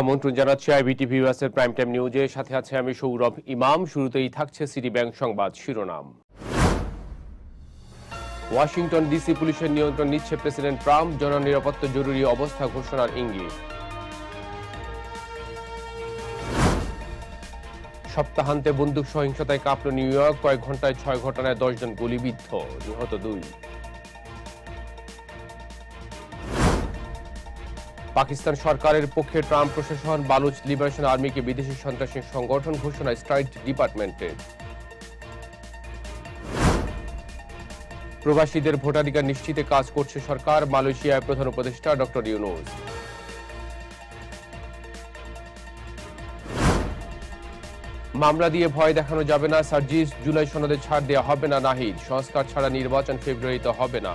আমন্ত্রণ জানাচ্ছি iBT ভিউয়ার্সের prime time নিউজে সাথে আছে আমি সৌরভ ইমাম। শুরুতেই থাকছে সিটি ব্যাংক সংবাদ শিরোনাম। ওয়াশিংটন ডিসি পুলিশের নিয়ন্ত্রণ নিচ্ছে প্রেসিডেন্ট ট্রাম্প জননিরাপত্তা জরুরি অবস্থা ঘোষণার ইঙ্গিত। সপ্তাহান্তে বন্দুক সহিংসতায় কাঁপল নিউ ইয়র্ক। কয়েক ঘন্টায় ছয় ঘটনায় দশজন গুলিবিদ্ধ। নিহত দুই। পাকিস্তান সরকারের পক্ষে ট্রাম্প প্রশাসন, বালুচ লিবারেশন আর্মিকে বিদেশি সন্ত্রাসী সংগঠন ঘোষণা স্ট্রাইট ডিপার্টমেন্টের প্রবাসীদের ভোটাধিকার নিশ্চিতে কাজ করছে সরকার, মালয়েশিয়ায় প্রধান উপদেষ্টা ডক্টর ইউনুস। মামলা দিয়ে ভয় দেখানো যাবে না, সার্জিস জুলাই সনদে ছাড় দেওয়া হবে না, নাহিদ। সংস্কার ছাড়া নির্বাচন ফেব্রুয়ারিতে হবে না।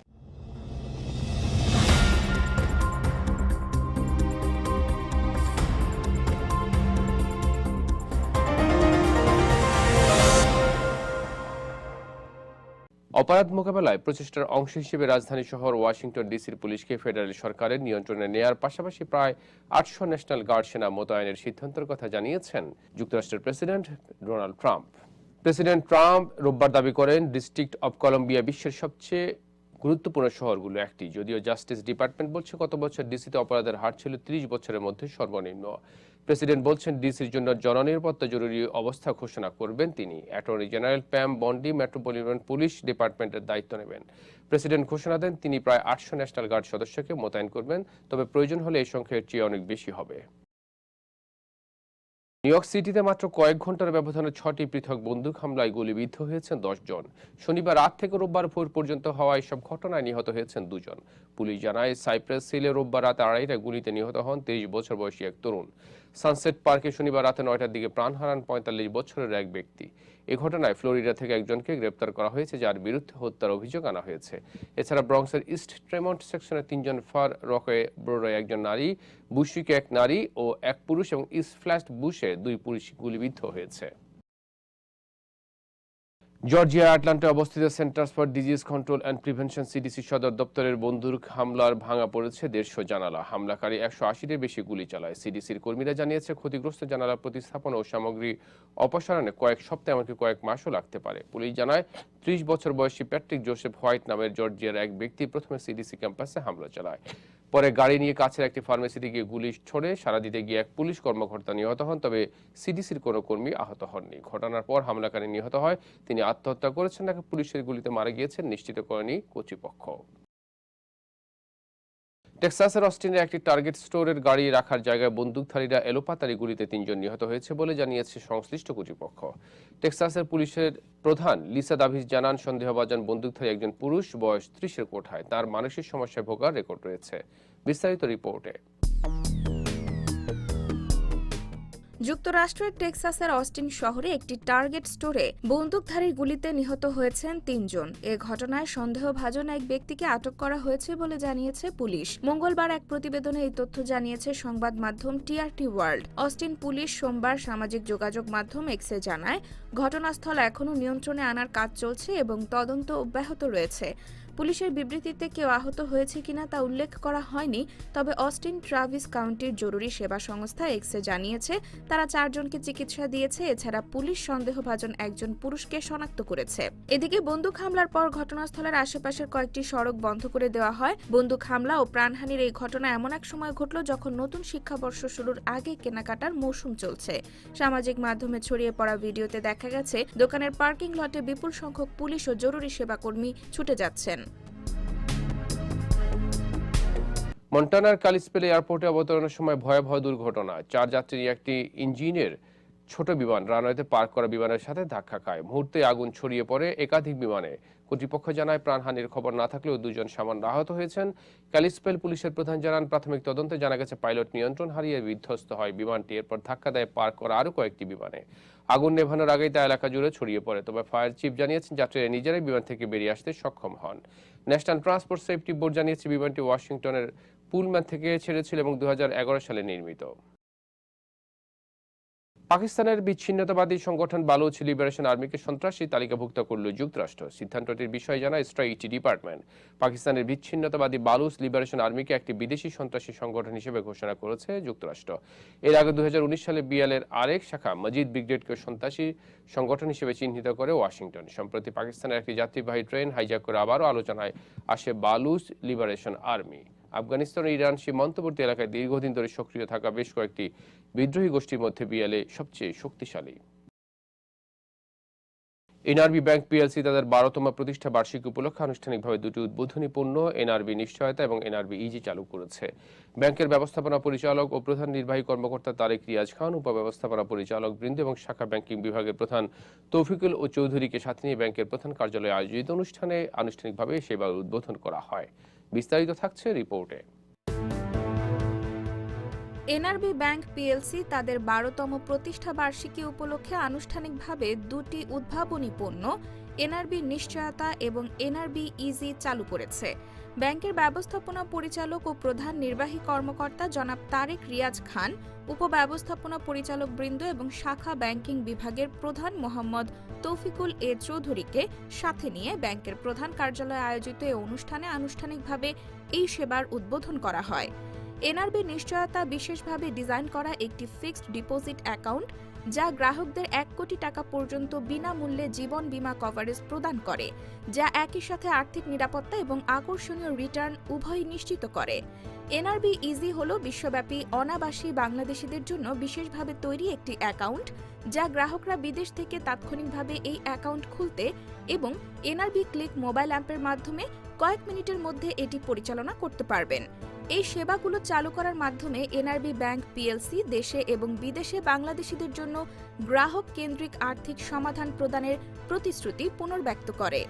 অপরাধ মোকাবেলায় প্রচেষ্টার অংশ হিসেবে রাজধানী শহর ওয়াশিংটন ডিসির পুলিশকে ফেডারেল সরকারের নিয়ন্ত্রণে নেয়ার পাশাপাশি প্রায় আটশো ন্যাশনাল গার্ড সেনা মোতায়েনের সিদ্ধান্তের কথা জানিয়েছেন যুক্তরাষ্ট্রের president Donald Trump. President Trump রোববার দাবি করেন, ডিস্ট্রিক্ট অব কলম্বিয়া বিশ্বের সবচেয়ে গুরুত্বপূর্ণ শহরগুলো একটি। যদিও জাস্টিস ডিপার্টমেন্ট বলছে গত বছর ডিসিতে অপরাধের হার ছিল ত্রিশ বছরের মধ্যে সর্বনিম্ন। প্রেসিডেন্ট বলছেন ডিসির জন্য জননিরাপত্তা জরুরি অবস্থা ঘোষণা করবেন তিনি। Attorney general Pam Bondi metropolitan police ডিপার্টমেন্টের দায়িত্ব নেবেন। প্রেসিডেন্ট ঘোষণা দেন, তিনি প্রায় আটশো ন্যাশনাল গার্ড সদস্যকে মোতায়েন করবেন, তবে প্রয়োজন হলে এই সংখ্যা এর চেয়ে অনেক বেশি হবে। নিউ ইয়র্ক সিটিতে মাত্র কয়েক ঘণ্টার ব্যবধানে ছটি পৃথক বন্দুক হামলায় গুলিবিদ্ধ হয়েছেন জন। শনিবার রাত থেকে রোববার ভোর পর্যন্ত হওয়া এসব ঘটনায় নিহত হয়েছেন দুজন। পুলিশ জানায়, সাইপ্রাস সিলে রোববার রাত আড়াইটায় গুলিতে নিহত হন তেইশ বছর বয়সী এক তরুণ। সানসেট পার্কে শনিবার রাতে নয়টার দিকে প্রাণ হারান পঁয়তাল্লিশ বছরের এক ব্যক্তি। এ ঘটনায় ফ্লোরিডা থেকে একজনকে গ্রেপ্তার করা হয়েছে, যার বিরুদ্ধে হত্যার অভিযোগ আনা হয়েছে। এছাড়া ব্রংসের ইস্ট ট্রেমন্ট সেকশনের তিনজন ফার রকে ব্রোরয় একজন নারী, বুশিকে এক নারী ও এক পুরুষ এবং ইস্ট ফ্ল্যাশ বুশে দুই পুরুষ গুলিবিদ্ধ হয়েছে। জর্জিয়া আটলান্টে অবস্থিত Centers for Disease Control and Prevention CDC সদর দপ্তরের বন্দুক হামলার ভাঙা পড়েছে দেড়শো জানালা। হামলাকারী একশো আশিটির বেশি গুলি চালায়। সিডিসির কর্মীরা জানিয়েছে, ক্ষতিগ্রস্ত জানালা প্রতিস্থাপন ও সামগ্রী অপসারণে কয়েক সপ্তাহ এমনকি কয়েক মাসও লাগতে পারে। পুলিশ জানায়, ত্রিশ বছর বয়সী প্যাট্রিক জোসেফ হোয়াইট নামের জর্জিয়ার এক ব্যক্তি প্রথমে সিডিসি ক্যাম্পাসে হামলা চালায়। পরে গাড়ি নিয়ে কাছের একটি ফার্মেসিতে গিয়ে গুলি ছোড়ে সারা দিতে গিয়ে এক পুলিশ কর্মকর্তা নিহত হন, তবে সিডিসির কোনো কর্মী আহত হননি। ঘটনার পর হামলাকারী নিহত হয়। তিনি আত্মহত্যা করেছেন নাকি পুলিশের গুলিতে মারা গিয়েছেন, নিশ্চিত করেনি কর্তৃপক্ষ। টেক্সাসের অস্টিনে একটি টার্গেট স্টোরের গাড়ি রাখার জায়গায় বন্দুকধারীরা এলোপাতারি গুলিতে তিনজন নিহত হয়েছে বলে জানিয়েছে সংশ্লিষ্ট কর্তৃপক্ষ। টেক্সাসের পুলিশের প্রধান লিসা দাভিস জানান, সন্দেহভাজন বন্দুকধারী একজন পুরুষ, বয়স ত্রিশের কোঠায়। তার মানসিক সমস্যায় ভোগার রেকর্ড রয়েছে। বিস্তারিত রিপোর্টে। যুক্তরাষ্ট্রের টেক্সাসের অস্টিন শহরে একটি টার্গেট স্টোরে বন্দুকধারীর গুলিতে নিহত হয়েছেন তিনজন। এ ঘটনায় সন্দেহভাজন এক ব্যক্তিকে আটক করা হয়েছে বলে জানিয়েছে পুলিশ। মঙ্গলবার এক প্রতিবেদনে এই তথ্য জানিয়েছে সংবাদ মাধ্যম টিআরটি ওয়ার্ল্ড। অস্টিন পুলিশ সোমবার সামাজিক যোগাযোগ মাধ্যম এক্সে জানায়, ঘটনাস্থল এখনও নিয়ন্ত্রণে আনার কাজ চলছে এবং তদন্ত অব্যাহত রয়েছে। পুলিশের বিবৃতিতে কেউ আহত হয়েছে কিনা তা উল্লেখ করা হয়নি, তবে অস্টিন ট্রাভিস কাউন্টির জরুরি সেবা সংস্থা এক্সে জানিয়েছে, তারা চারজনকে চিকিৎসা দিয়েছে, এছাড়া পুলিশ সন্দেহভাজন একজন পুরুষকে শনাক্ত করেছে। এদিকে বন্দুক হামলার পর ঘটনাস্থলের আশেপাশের কয়েকটি সড়ক বন্ধ করে দেওয়া হয়। বন্দুক হামলা ও প্রাণহানির এই ঘটনা এমন এক সময় ঘটল যখন নতুন শিক্ষাবর্ষ শুরুর আগে কেনাকাটার মৌসুম চলছে। সামাজিক মাধ্যমে ছড়িয়ে পড়া ভিডিওতে দেখা গেছে, দোকানের পার্কিং লটে বিপুল সংখ্যক পুলিশ ও জরুরি সেবা কর্মী ছুটে যাচ্ছেন। মন্টানার কালিসপেল এয়ারপোর্টে অবতরণের সময় ভয়াবহ দুর্ঘটনা। চার যাত্রী একটি ইঞ্জিনের ছোট বিমান রানওয়েতে পার্ক করা বিমানের সাথে ধাক্কা খায়। মুহূর্তে আগুন ছড়িয়ে পড়ে একাধিক বিমানে। কর্তৃপক্ষ জানায় প্রাণহানির খবর না থাকলেও দুজন সামান্য আহত হয়েছেন। ক্যালিসপেল পুলিশের প্রধান জানান, প্রাথমিক তদন্তে জানা গেছে পাইলট নিয়ন্ত্রণ হারিয়ে বিধ্বস্ত হয় বিমানটি। এরপর ধাক্কা দেয় পার্ক করা আরও কয়েকটি বিমানে। আগুন নেভানোর আগেই তা এলাকা জুড়ে ছড়িয়ে পড়ে। তবে ফায়ার চিফ জানিয়েছেন, যাত্রীরা নিজেরাই বিমান থেকে বেরিয়ে আসতে সক্ষম হন। ন্যাশনাল ট্রান্সপোর্ট সেফটি বোর্ড জানিয়েছে, বিমানটি ওয়াশিংটনের পুলম্যান থেকে ছেড়েছিল এবং দু হাজার এগারো সালে নির্মিত। পাকিস্তানের বিচ্ছিন্নতাবাদী সংগঠন বালুচ লিবারেশন আর্মিকে সন্ত্রাসী তালিকাভুক্ত করল যুক্তরাষ্ট্র। সিদ্ধান্তটির বিষয়ে জানায় স্ট্রাইটি ডিপার্টমেন্ট। পাকিস্তানের বিচ্ছিন্নতাবাদী বালুচ লিবারেশন আর্মিকে একটি বিদেশি সন্ত্রাসী সংগঠন হিসেবে ঘোষণা করেছে যুক্তরাষ্ট্র। এর আগে দু সালে বিএলের আরেক শাখা মজিদ ব্রিগেডকে সন্ত্রাসী সংগঠন হিসেবে চিহ্নিত করে ওয়াশিংটন। সম্প্রতি পাকিস্তানের একটি যাত্রীবাহী ট্রেন হাইজ্যাক করে আবারও আলোচনায় আসে Baloch liberation army. Afghanistan Iran সীমান্তবর্তী এলাকায় দীর্ঘদিন ধরে সক্রিয় থাকা বেশ কয়েকটি বিদ্রোহী গোষ্ঠীর মধ্যে বিএলএ সবচেয়ে শক্তিশালী। এনআরবি ব্যাংক পিএলসি তাদের বারোতম প্রতিষ্ঠা বার্ষিকী উপলক্ষে আনুষ্ঠানিকভাবে দুটি উদ্বোধনী পণ্য এনআরবি নিশ্চয়তা এবং এনআরবি ইজি চালু করেছে। ব্যাংকের ব্যবস্থাপনা পরিচালক ও প্রধান নির্বাহী কর্মকর্তা তারেক রিয়াজ খান, উপব্যবস্থাপনা পরিচালক বৃন্দ এবং শাখা ব্যাংকিং বিভাগের প্রধান তৌফিকুল ও চৌধুরীকে সাথে নিয়ে ব্যাংকের প্রধান কার্যালয়ে আয়োজিত অনুষ্ঠানে আনুষ্ঠানিকভাবে সেবার উদ্বোধন করা হয়। বিস্তারিত থাকছে রিপোর্টে। এনআরবি ব্যাংক পিএলসি তাদের বারোতম প্রতিষ্ঠা বার্ষিকী উপলক্ষে আনুষ্ঠানিকভাবে দুটি উদ্ভাবনী পণ্য, এনআরবি নিশ্চয়তা এবং এনআরবি ইজি চালু করেছে। ব্যাংকের ব্যবস্থাপনা পরিচালক ও প্রধান নির্বাহী কর্মকর্তা জনাব তারেক রিয়াজ খান, উপব্যবস্থাপনা পরিচালক বৃন্দ এবং শাখা ব্যাংকিং বিভাগের প্রধান মোহাম্মদ তৌফিকুল এ চৌধুরীকে সাথে নিয়ে ব্যাংকের প্রধান কার্যালয়ে আয়োজিত এই অনুষ্ঠানে আনুষ্ঠানিকভাবে এই সেবার উদ্বোধন করা হয়। এনআরবি নিশ্চয়তা বিশেষভাবে ডিজাইন করা একটি ফিক্সড ডিপোজিট অ্যাকাউন্ট, যা গ্রাহকদের এক কোটি টাকা পর্যন্ত বিনামূল্যে জীবন বীমা কভারেজ প্রদান করে, যা একই সাথে আর্থিক নিরাপত্তা এবং আকর্ষণীয় রিটার্ন উভয়ই নিশ্চিত করে। এনআরবি ইজি হল বিশ্বব্যাপী অনাবাসী বাংলাদেশিদের জন্য বিশেষভাবে তৈরি একটি অ্যাকাউন্ট, যা গ্রাহকরা বিদেশ থেকে তাৎক্ষণিকভাবে এই অ্যাকাউন্ট খুলতে এবং এনআরবি ক্লিক মোবাইল অ্যাপের মাধ্যমে কয়েক মিনিটের মধ্যে এটি পরিচালনা করতে পারবেন। এই সেবাগুলো চালু করার মাধ্যমে এনআরবি ব্যাংক পিএলসি, দেশে এবং বিদেশে বাংলাদেশিদের জন্য গ্রাহক কেন্দ্রিক আর্থিক সমাধান প্রদানের প্রতিশ্রুতি পুনর্ব্যক্ত করে।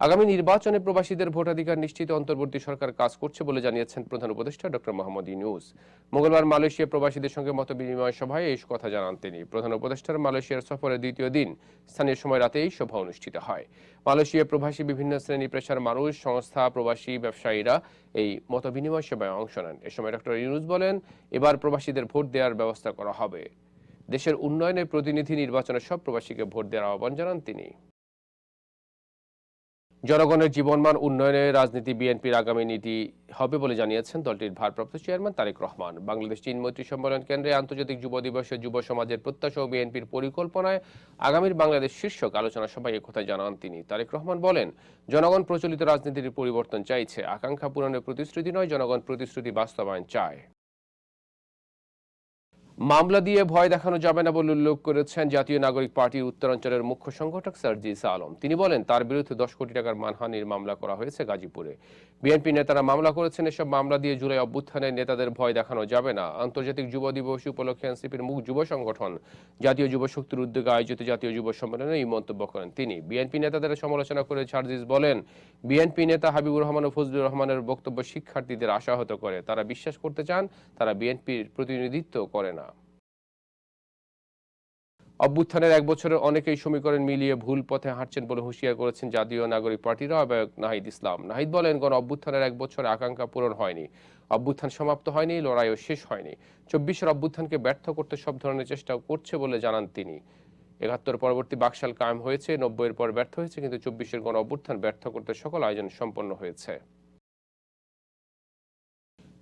আগামী নির্বাচনে প্রবাসীদের ভোটাধিকার নিশ্চিত অন্তর্বর্তী সরকার কাজ করছে বলে জানিয়েছেন প্রধান উপদেষ্টা ডক্টর মোহাম্মদ ইউনুস। মঙ্গলবার মালয়েশিয়া প্রবাসীদের সঙ্গে মত বিনিময় সভায় এই কথা জানান তিনি। প্রধান উপদেষ্টার মালয়েশিয়ার সফরের দ্বিতীয় দিন স্থানীয় সময় রাতে এই সভা অনুষ্ঠিত হয়। মালয়েশিয়া প্রবাসী বিভিন্ন শ্রেণি পেশার মানুষ, সংস্থা, প্রবাসী, ব্যবসায়ীরা এই মত বিনিময় সভায় অংশ নেন। এ সময় ডক্টর ইউনুস বলেন, এবার প্রবাসীদের ভোট দেওয়ার ব্যবস্থা করা হবে। দেশের উন্নয়নে প্রতিনিধি নির্বাচনে সব প্রবাসীকে ভোট দেওয়ার আহ্বান জানান তিনি। জনগণের জীবনমান উন্নয়নে রাজনীতি বিএনপির আগামী নীতি হবে বলে জানিয়েছেন দলটির ভারপ্রাপ্ত চেয়ারম্যান তারেক রহমান। বাংলাদেশ চীন মৈত্রী সম্মেলন কেন্দ্রে আন্তর্জাতিক যুব দিবসে যুব সমাজের প্রত্যাশা ও বিএনপির পরিকল্পনায় আগামীর বাংলাদেশ শীর্ষক আলোচনা সভায় একথা জানান তিনি। তারেক রহমান বলেন, জনগণ প্রচলিত রাজনীতির পরিবর্তন চাইছে। আকাঙ্ক্ষা পূরণের প্রতিশ্রুতি নয়, জনগণ প্রতিশ্রুতি বাস্তবায়ন চায়। মামলা দিয়ে ভয় দেখানো যাবে না বলে উল্লেখ করেছেন জাতীয় নাগরিক পার্টির উত্তরাঞ্চলের মুখ্য সংগঠক সার্জিস আলম। তিনি বলেন, তার বিরুদ্ধে দশ কোটি টাকার মানহানির মামলা করা হয়েছে গাজীপুরে। বিএনপি নেতারা মামলা করেছেন, এসব মামলা দিয়ে জুলাই অভ্যুত্থানের নেতাদের ভয় দেখানো যাবে না। আন্তর্জাতিক যুব দিবস উপলক্ষে এনসিপির মুখ যুব সংগঠন, জাতীয় যুব শক্তির উদ্যোগে আয়োজিত জাতীয় যুব সম্মেলনে এই মন্তব্য করেন তিনি। বিএনপি নেতাদের সমালোচনা করে সার্জিস বলেন, বিএনপি নেতা হাবিবুর রহমান ও ফজলুর রহমানের বক্তব্য শিক্ষার্থীদের আশাহত করে। তারা বিশ্বাস করতে চান, তারা বিএনপির প্রতিনিধিত্ব করে না। অভ্যুত্থানের এক বছরের অনেকেই সমীকরণ মিলিয়ে ভুল পথে হাঁটছেন বলে হুঁশিয়ার করেছেন জাতীয় নাগরিক পার্টির আহ্বায়ক নাহিদ ইসলাম। নাহিদ বলেন, গণ অভ্যুত্থানের এক বছরে আকাঙ্ক্ষা পূরণ হয়নি। অভ্যুত্থান সমাপ্ত হয়নি, লড়াইও শেষ হয়নি। চব্বিশের অভ্যুত্থানকে ব্যর্থ করতে সব ধরনের চেষ্টা করছে বলে জানান তিনি। একাত্তর পরবর্তী বাকশাল কায়েম হয়েছে, নব্বইয়ের পর ব্যর্থ হয়েছে, কিন্তু চব্বিশের গণ অভ্যুত্থান ব্যর্থ করতে সকল আয়োজন সম্পন্ন হয়েছে।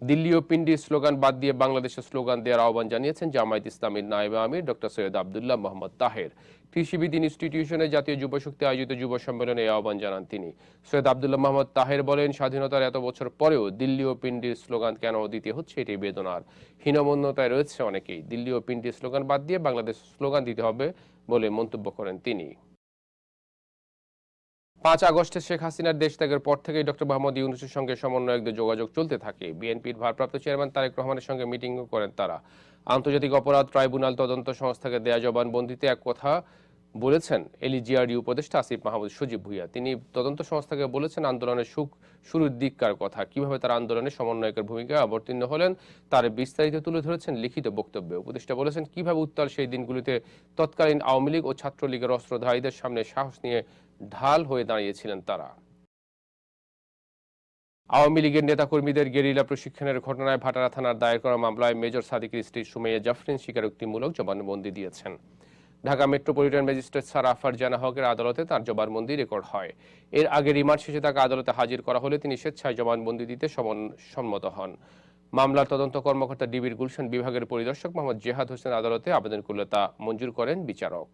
দিল্লি ও পিন্ডি স্লোগান বাদ দিয়ে বাংলাদেশের স্লোগান দেওয়ার আহ্বান জানিয়েছেন জামায়াত ইসলামীর নায়েব আমির, ডক্টর সৈয়দ আবদুল্লাহ মোহাম্মদ তাহের। কৃষিবিদ ইনস্টিটিউশনে জাতীয় যুব শক্তি আয়োজিত যুব সম্মেলনে এই আহ্বান জানান তিনি। সৈয়দ আবদুল্লাহ মোহাম্মদ তাহের বলেন, স্বাধীনতার এত বছর পরেও দিল্লি ও পিন্ডির স্লোগান কেন দিতে হচ্ছে এটি বেদনার। হীনমন্যতায় রয়েছে অনেকেই। দিল্লি ও পিন্ডির স্লোগান বাদ দিয়ে বাংলাদেশ স্লোগান দিতে হবে বলে মন্তব্য করেন তিনি। পাঁচ আগস্টে শেখ হাসিনার দেশ ত্যাগের পর থেকেই ডক্টর মোহাম্মদ ইউনুসের সঙ্গে সমন্বয়কদের যোগাযোগ চলতে থাকে। বিএনপির ভারপ্রাপ্ত চেয়ারম্যান তারেক রহমানের সঙ্গে মিটিংও করেন তারা। আন্তর্জাতিক অপরাধ ট্রাইব্যুনাল তদন্ত সংস্থাকে দেয়া জবানবন্দিতে এক কথা বলেছেন এলিজিআরডি উপদেষ্টা আসিফ মাহমুদ সজীব ভুইয়া। তিনি তদন্ত সংস্থাকে বলেছেন, আন্দোলনের সুখ শুরুর দিককার কথা। কীভাবে তার আন্দোলনে সমন্বয়কের ভূমিকা অবতীর্ণ হলেন, তার বিস্তারিত তুলে ধরেছেন লিখিত বক্তব্যে। উপদেষ্টা বলেছেন, কীভাবে উত্তাল সেই দিনগুলিতে তৎকালীন আওয়ামী লীগ ও ছাত্রলীগের অস্ত্রধারীদের সামনে সাহস নিয়ে ঢাল হয়ে দাঁড়িয়েছিলেন তারা। আওয়ামী লীগের নেতাকর্মীদের গেরিলা প্রশিক্ষণের ঘটনায় ভাটারা থানার দায়ের করা মামলায় মেজর সাদিকের স্ত্রী সুমাইয়া জাফরিন স্বীকারোক্তিমূলক জবানবন্দি দিয়েছেন। ঢাকা মেট্রোপলিটন ম্যাজিস্ট্রেট সারা ফারজানা হকের আদালতে তার জবানবন্দি রেকর্ড হয়। এর আগে রিমান্ড শেষে তাকে আদালতে হাজির করা হলে তিনি স্বেচ্ছায় জবানবন্দি দিতে সম্মত হন। মামলার তদন্ত কর্মকর্তা ডিবির গুলশান বিভাগের পরিদর্শক মোহাম্মদ জেহাদ হোসেন আদালতে আবেদন করলে তা মঞ্জুর করেন বিচারক।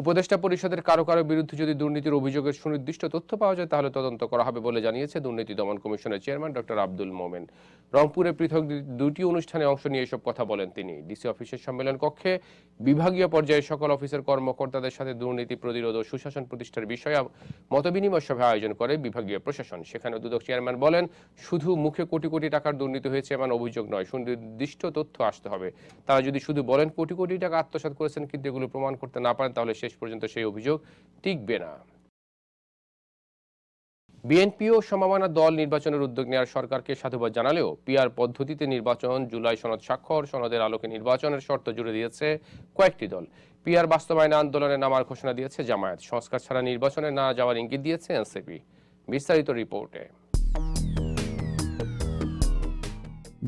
উপদেষ্টা পরিষদের কারও কারও বিরুদ্ধে যদি দুর্নীতির অভিযোগের সুনির্দিষ্ট তথ্য পাওয়া যায়, তাহলে তদন্ত করা হবে বলে জানিয়েছে দুর্নীতি দমন কমিশনের চেয়ারম্যান ডক্টর আব্দুল মোমেন। রংপুরে পৃথক দুটি অনুষ্ঠানে অংশ নিয়ে এসব কথা বলেন তিনি। ডিসি অফিসের সম্মেলন কক্ষে বিভাগীয় পর্যায়ে সকল অফিসের কর্মকর্তাদের সাথে দুর্নীতি প্রতিরোধ ও সুশাসন প্রতিষ্ঠার বিষয়ে মতবিনিময় সভা আয়োজন করে বিভাগীয় প্রশাসন। সেখানে দুদক চেয়ারম্যান বলেন, শুধু মুখে কোটি কোটি টাকার দুর্নীতি হয়েছে এমন অভিযোগ নয়, সুনির্দিষ্ট তথ্য আসতে হবে। তারা যদি শুধু বলেন কোটি কোটি টাকা আত্মসাৎ করেছেন কিন্তু এগুলো প্রমাণ করতে না পারেন, তাহলে শেষ পর্যন্ত সেই অভিযোগ টিকবে না। বিএনপিও সমমানা দল নির্বাচনের উদ্যোগ নেওয়ার সরকারকে সাধুবাদ জানালেও পিআর পদ্ধতিতে নির্বাচন, জুলাই সনদ স্বাক্ষর, সনদের আলোকে নির্বাচনের শর্ত জুড়ে দিয়েছে কয়েকটি দল। পিআর বাস্তবায়নে আন্দোলনে নামার ঘোষণা দিয়েছে জামায়াত। সংস্কার ছাড়া নির্বাচনে না যাওয়ার ইঙ্গিত দিয়েছে এনসিপি। বিস্তারিত রিপোর্টে।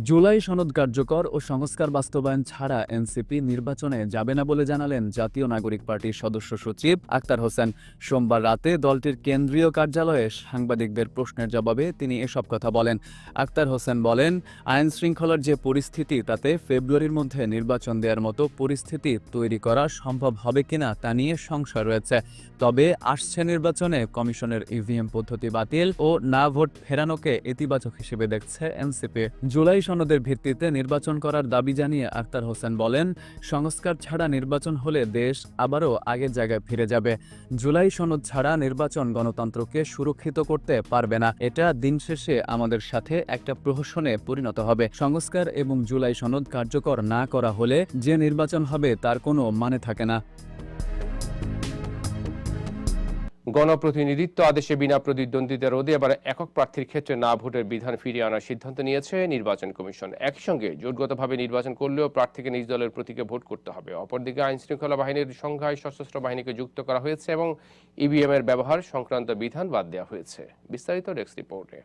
জুলাই সনদ কার্যকর ও সংস্কার বাস্তবায়ন ছাড়া এনসিপি নির্বাচনে যাবে না বলে জানালেন জাতীয় নাগরিক পার্টির সদস্য সচিব আক্তার হোসেন। সোমবার রাতে দলটির কেন্দ্রীয় কার্যালয়ে সাংবাদিকদের প্রশ্নের জবাবে তিনি এসব কথা বলেন। আক্তার হোসেন বলেন, আইন শৃঙ্খলার যে পরিস্থিতি, তাতে ফেব্রুয়ারির মধ্যে নির্বাচন দেওয়ার মতো পরিস্থিতি তৈরি করা সম্ভব হবে কিনা তা নিয়ে সংশয় রয়েছে। তবে আসছে নির্বাচনে কমিশনের ইভিএম পদ্ধতি বাতিল ও না ভোট ফেরানোকে ইতিবাচক হিসেবে দেখছে এনসিপি। জুলাই সনদের ভিত্তিতে নির্বাচন করার দাবি জানিয়ে আক্তার হোসেন বলেন, সংস্কার ছাড়া নির্বাচন হলে দেশ আবারও আগের জায়গায় ফিরে যাবে। জুলাই সনদ ছাড়া নির্বাচন গণতন্ত্রকে সুরক্ষিত করতে পারবে না। এটা দিন শেষে আমাদের সাথে একটা প্রহসনে পরিণত হবে। সংস্কার এবং জুলাই সনদ কার্যকর না করা হলে যে নির্বাচন হবে তার কোনো মানে থাকে না। গণপ্রতিনিধিত্ব আদেশে বিনা প্রতিদ্বন্দ্বিতা রোধে এবার একক প্রার্থীর ক্ষেত্রে না ভোটের বিধান ফিরিয়ে আনার সিদ্ধান্ত নিয়েছে নির্বাচন কমিশন। একই সঙ্গে জোটগতভাবে নির্বাচন করলেও প্রার্থীকে নিজ দলের প্রতীকে ভোট করতে হবে। অপরদিকে আইন শৃঙ্খলা বাহিনীর সংখ্যায় সশস্ত্র বাহিনীকে যুক্ত করা হয়েছে এবং ইভিএম এর ব্যবহার সংক্রান্ত বিধান বাদ দেওয়া হয়েছে। বিস্তারিত ডেস্ক রিপোর্টে।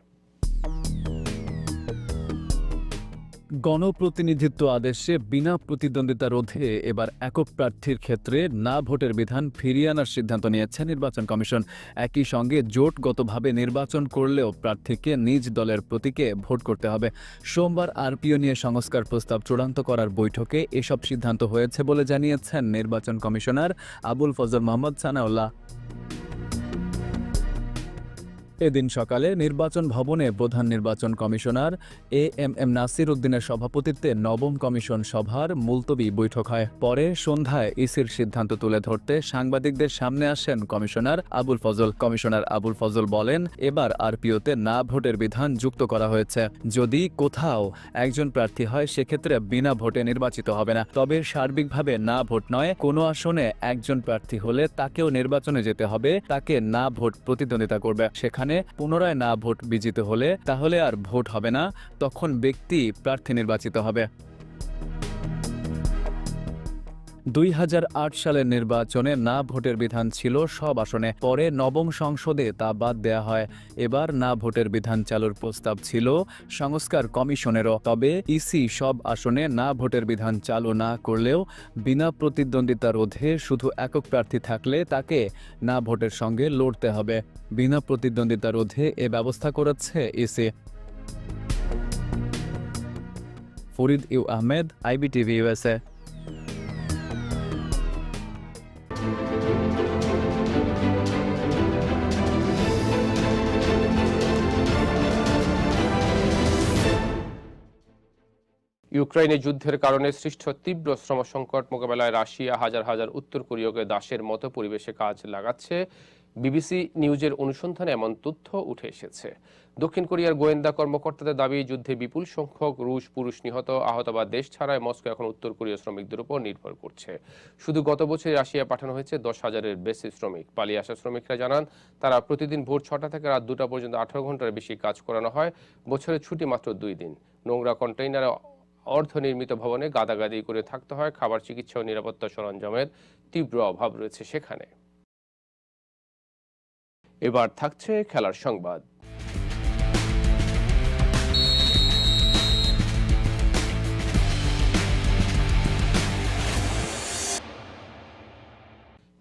গণপ্রতিনিধিত্ব আদেশে বিনা প্রতিদ্বন্দ্বিতা রোধে এবার একক প্রার্থীর ক্ষেত্রে না ভোটের বিধান ফিরিয়ে আনার সিদ্ধান্ত নিয়েছে নির্বাচন কমিশন। একই সঙ্গে জোটগতভাবে নির্বাচন করলেও প্রার্থীকে নিজ দলের প্রতীকে ভোট করতে হবে। সোমবার আরপিও নিয়ে সংস্কার প্রস্তাব চূড়ান্ত করার বৈঠকে এসব সিদ্ধান্ত হয়েছে বলে জানিয়েছেন নির্বাচন কমিশনার আবুল ফজল মোহাম্মদ সানাউল্লাহ। এদিন সকালে নির্বাচন ভবনে প্রধান নির্বাচন commissioner A M M Nasir উদ্দিনের সভাপতিত্বে নবম কমিশন সভার মুলতবি বৈঠক হয়। পরে সন্ধ্যায় ইসির সিদ্ধান্ত তুলে ধরতে সাংবাদিকদের সামনে আসেন কমিশনার আবুল ফজল। কমিশনার আবুল ফজল বলেন, এবার আরপিওতে না ভোটের বিধান যুক্ত করা হয়েছে। যদি কোথাও একজন প্রার্থী হয়, সেক্ষেত্রে বিনা ভোটে নির্বাচিত হবে না। তবে সার্বিকভাবে না ভোট নয়, কোনো আসনে একজন প্রার্থী হলে তাকেও নির্বাচনে যেতে হবে, তাকে না ভোট প্রতিদ্বন্দ্বিতা করবে। সেখানে পুনরায় না ভোট বিজিত হলে তাহলে আর ভোট হবে না, তখন ব্যক্তি প্রার্থী নির্বাচিত হবে। দুই হাজার আট সালের নির্বাচনে না ভোটের বিধান ছিল সব আসনে। পরে নবম সংসদে তা বাদ দেয়া হয়। এবার না ভোটের বিধান চালুর প্রস্তাব ছিল সংস্কার কমিশনেরও। তবে ইসি সব আসনে না ভোটের বিধান চালু না করলেও বিনা প্রতিদ্বন্দ্বিতা রোধে শুধু একক প্রার্থী থাকলে তাকে না ভোটের সঙ্গে লড়তে হবে। বিনা প্রতিদ্বন্দ্বিতা রোধে এ ব্যবস্থা করেছে EC. Farid U Ahmed, IBTV USA ইউক্রেনে যুদ্ধের কারণে সৃষ্ট তীব্র শ্রম সংকট মোকাবেলায় রাশিয়া হাজার হাজার উত্তর কোরীয়কে দাসের মতো পরিবেশে কাজ লাগাচ্ছে। বিবিসি নিউজের অনুসন্ধানে এমন তথ্য উঠে এসেছে। দক্ষিণ কোরিয়ার গোয়েন্দা কর্মকর্তাদের দাবি, যুদ্ধে বিপুল সংখ্যক রুশ পুরুষ নিহত, আহত বা দেশ ছাড়ায় মস্কো এখন উত্তর কোরীয় শ্রমিকদের উপর নির্ভর করছে। শুধু গত বছর রাশিয়া পাঠানো হয়েছে দশ হাজারের বেশি শ্রমিক। পালিয়ে আসা শ্রমিকরা জানান, তারা প্রতিদিন ভোর ছটা থেকে রাত দুটা পর্যন্ত আঠারো ঘণ্টার বেশি কাজ করানো হয়। বছরের ছুটি মাত্র দুই দিন। নোংরা কন্টেইনারে অর্ধনির্মিত ভবনে গাদাগাদি করে থাকতে হয়। খাবার চিকিৎসা ও নিরাপত্তা সরঞ্জামের তীব্র অভাব রয়েছে সেখানে। এবার থাকছে খেলার সংবাদ।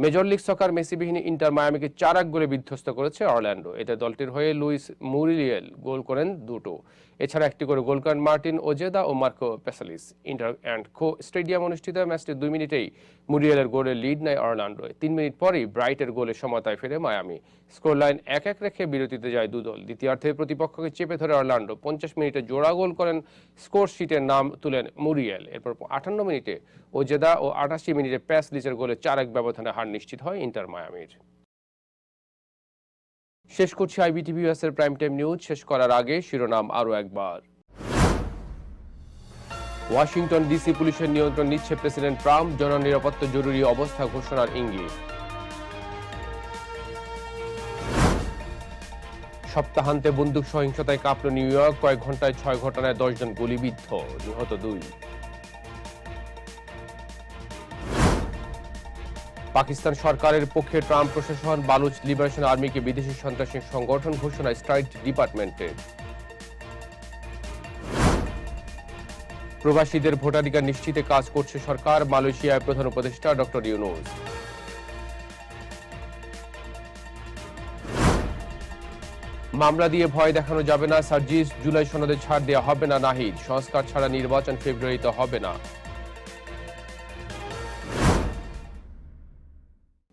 মেজর লিগ সকার মেসিবিহীন ইন্টার মায়ামিকে চার এক গোলে বিধ্বস্ত করেছে অরল্যান্ডো। এতে দলটির হয়ে লুইস মুরিলিয়েল গোল করেন দুটো। এছাড়া একটি করে গোল করেন Martin Ojeda O Marco Pasalic. Inter and co stadium অনুষ্ঠিত ম্যাচটি দুই মিনিটেই মুরিয়েলের গোলে লিড নেয় অরল্যান্ডো তিন মিনিট পরেই ব্রাইটের গোলে সমতায় ফেরে মায়ামি। স্কোর লাইন এক এক রেখে বিরতিতে যায় দুদল। দ্বিতীয়ার্ধে প্রতিপক্ষকে চেপে ধরে অরল্যান্ডো। পঞ্চাশ মিনিটে জোড়া গোল করেন স্কোর শিটের নাম তুলেন মুরিয়েল এরপর আটান্ন মিনিটে ওজেদা ও আটাশি মিনিটে প্যাস লিচের গোলে চার এক ব্যবধানে হার নিশ্চিত হয় ইন্টার মায়ামির। শেষ করছি আইবিটিভি এর প্রাইম টাইম নিউজ শেষ করার আগে শিরোনাম আরও একবার। ওয়াশিংটন ডিসি পুলিশের নিয়ন্ত্রণ নিচ্ছে প্রেসিডেন্ট ট্রাম্প, জননিরাপত্তা জরুরি অবস্থা ঘোষণার ইঙ্গিত। সপ্তাহান্তে বন্দুক সহিংসতায় কাঁপল নিউ ইয়র্ক, কয়েক ঘন্টায় ছয় ঘটনায় দশজন গুলিবিদ্ধ, নিহত দুই। পাকিস্তান সরকারের পক্ষে ট্রাম্প প্রশাসন, বালুচ লিবারেশন আর্মিকে বিদেশি সন্ত্রাসী সংগঠন ঘোষণায় স্ট্রাইক ডিপার্টমেন্টের প্রবাসীদের ভোটাধিকার নিশ্চিতে কাজ করছে সরকার মালয়েশিয়ায় প্রধান উপদেষ্টা ডক্টর ইউনুস। মামলা দিয়ে ভয় দেখানো যাবে না, সার্জিস জুলাই সনদে ছাড় দেওয়া হবে না, নাহিদ। সংস্কার ছাড়া নির্বাচন ফেব্রুয়ারিতে হবে না।